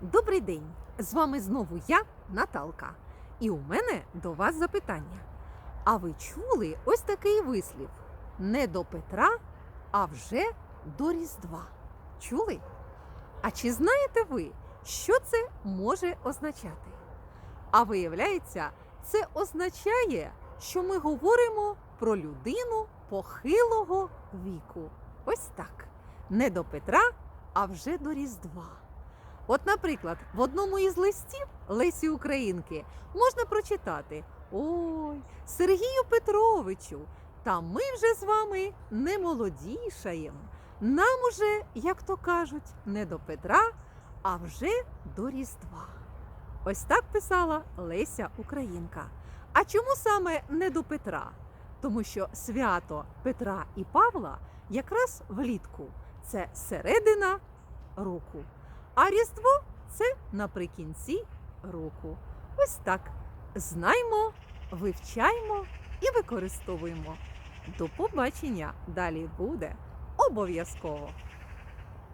Добрий день! З вами знову я, Наталка. І у мене до вас запитання. А ви чули ось такий вислів: не до Петра, а вже до Різдва. Чули? А чи знаєте ви, що це може означати? А виявляється, це означає, що ми говоримо про людину похилого віку. Ось так. Не до Петра, а вже до Різдва. От, наприклад, в одному із листів Лесі Українки можна прочитати: Ой, Сергію Петровичу, та ми вже з вами не молодішаємо. Нам уже, як то кажуть, не до Петра, а вже до Різдва. Ось так писала Леся Українка. А чому саме не до Петра? Тому що свято Петра і Павла якраз влітку це середина року. А Різдво це наприкінці року. Ось так. Знаймо, вивчаймо і використовуємо. До побачення! Далі буде обов'язково!